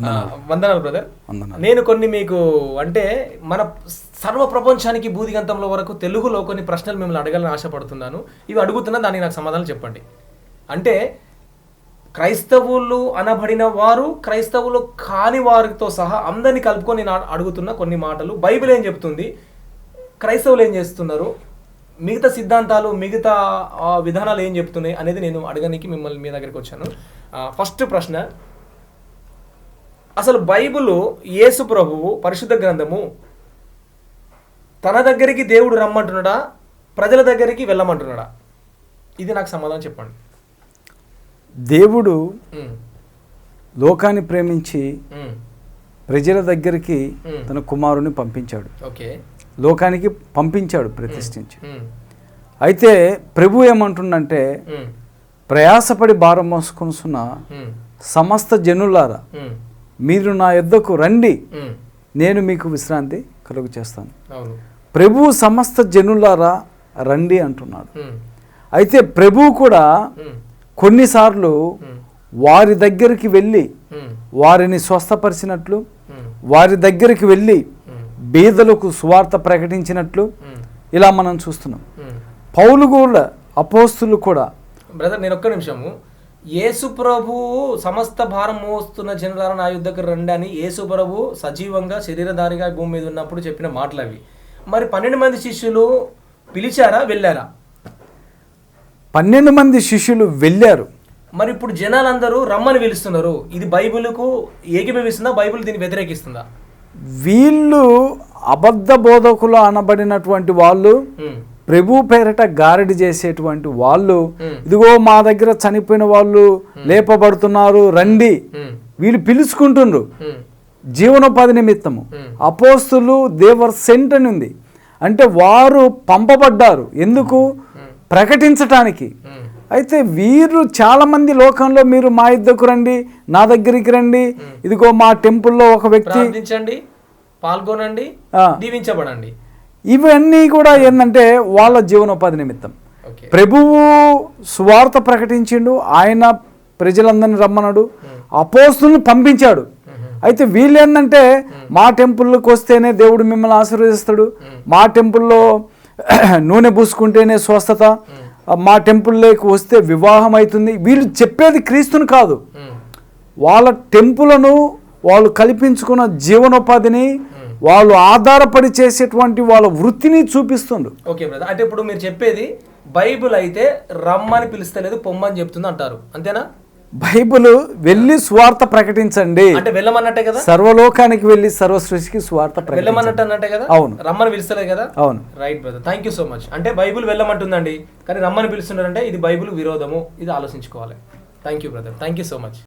వందనాలు. బ్రదర్. నేను కొన్ని మీకు అంటే మన సర్వ ప్రపంచానికి బూదిగంతంలో వరకు తెలుగులో కొన్ని ప్రశ్నలు మిమ్మల్ని అడగాలని ఆశపడుతున్నాను. ఇవి అడుగుతున్నా దానికి నాకు సమాధానం చెప్పండి. అంటే క్రైస్తవులు అనబడిన వారు క్రైస్తవులు కాని వారితో సహా అందరినీ కలుపుకొని నేను అడ- అడుగుతున్న కొన్ని మాటలు. బైబిల్ ఏం చెప్తుంది? క్రైస్తవులు ఏం చేస్తున్నారు? మిగతా సిద్ధాంతాలు మిగతా విధానాలు ఏం చెప్తున్నాయి అనేది నేను అడగడానికి మిమ్మల్ని మీ దగ్గరికి వచ్చాను. ఫస్ట్ ప్రశ్న అసలు బైబిల్ యేసు ప్రభువు పరిశుద్ధ గ్రంథము తన దగ్గరికి దేవుడు రమ్మంటున్నాడా? ప్రజల దగ్గరికి వెళ్ళమంటున్నాడా? ఇది నాకు సమాధానం చెప్పండి. దేవుడు లోకాన్ని ప్రేమించి ప్రజల దగ్గరికి. తన కుమారుని పంపించాడు. ఓకే. లోకానికి పంపించాడు ప్రతిష్ఠించి. అయితే ప్రభు ఏమంటుండంటే ప్రయాసపడి భారం మోసుకొనుసున్న సమస్త జనులారా మీరు నా యొద్దకు రండి. నేను మీకు విశ్రాంతి కలుగు చేస్తాను. ప్రభు సమస్త జనులారా రండి అంటున్నాడు. అయితే ప్రభు కూడా కొన్నిసార్లు వారి దగ్గరికి వెళ్ళి వారిని స్వస్థపరిచినట్లు వారి దగ్గరికి వెళ్ళి బీదలకు సువార్త ప్రకటించినట్లు ఇలా మనం చూస్తున్నాం. ఉమ్. పౌలు కూడా అపోస్తులు కూడా బ్రదర్ నేను ఒక్క నిమిషము. యేసు ప్రభువు సమస్త భారం మోస్తున్న జనులారా నా యుద్ధకు రండి అని యేసు ప్రభు సజీవంగా శరీరధారిగా భూమి మీద ఉన్నప్పుడు చెప్పిన మాటలు అవి. మరి పన్నెండు మంది శిష్యులు పిలిచారా వెళ్ళారా? పన్నెండు మంది శిష్యులు వెళ్ళారు. మరి ఇప్పుడు జనాలందరూ రమ్మని పిలుస్తున్నారు. ఇది బైబిల్కు ఏకీభవిస్తుందా బైబిల్ దీన్ని వ్యతిరేకిస్తుందా? వీళ్ళు అబద్ధ బోధకులు అనబడినటువంటి వాళ్ళు ప్రభు పేరట గారడి చేసేటువంటి వాళ్ళు ఇదిగో మా దగ్గర చనిపోయిన వాళ్ళు లేపబడుతున్నారు రండి. వీళ్ళు పిలుచుకుంటుండ్రు. జీవనోపాధి నిమిత్తము. అపోస్తులు దేవర్ సెంట్ అని ఉంది. అంటే వారు పంపబడ్డారు. ఎందుకు? ప్రకటించటానికి. అయితే వీరు చాలా మంది లోకంలో మీరు మా ఇద్దకు రండి నా దగ్గరికి రండి. ఇదిగో మా టెంపుల్లో ఒక వ్యక్తి పాల్గొనండి దీవించబడండి. ఇవన్నీ కూడా ఏంటంటే వాళ్ళ జీవనోపాధి నిమిత్తం. ప్రభువు సువార్త ప్రకటించిండు ఆయన ప్రజలందరిని రమ్మన్నాడు అపోస్తులను పంపించాడు. అయితే వీళ్ళు ఏంటంటే మా టెంపుల్కి వస్తేనే దేవుడు మిమ్మల్ని ఆశీర్వదిస్తాడు మా టెంపుల్లో నూనె పూసుకుంటేనే స్వస్థత మా టెంపుల్లోకి వస్తే వివాహం అవుతుంది. వీళ్ళు చెప్పేది క్రీస్తుని కాదు. వాళ్ళ టెంపులను వాళ్ళు కల్పించుకున్న జీవనోపాధిని వాళ్ళు ఆధారపడి చేసేటువంటి వాళ్ళ వృత్తిని చూపిస్తుండ్రు ఓకే బ్రదర్ అంటే ఇప్పుడు మీరు చెప్పేది బైబిల్ అయితే రమ్మని పిలుస్తలేదు పొమ్మని చెప్తుంది అంటారు. అంతేనా? బైబిల్ వెళ్ళి స్వార్థ ప్రకటించండి. అంటే వెళ్ళమన్నట్టే కదా? సర్వలోకానికి వెళ్ళి సర్వసృష్టికి స్వార్థ ప్రకటించండి. వెళ్ళమన్నట్టు అన్నట్టే కదా? అవును. రమ్మని పిలుస్తలేదు కదా? అవును. Right brother thank you so much అంటే బైబిల్ వెళ్ళమంటుందండి కానీ రమ్మని పిలుస్తున్నారంటే ఇది బైబిల్ విరోధము. ఇది ఆలోచించుకోవాలి. Thank you brother thank you so much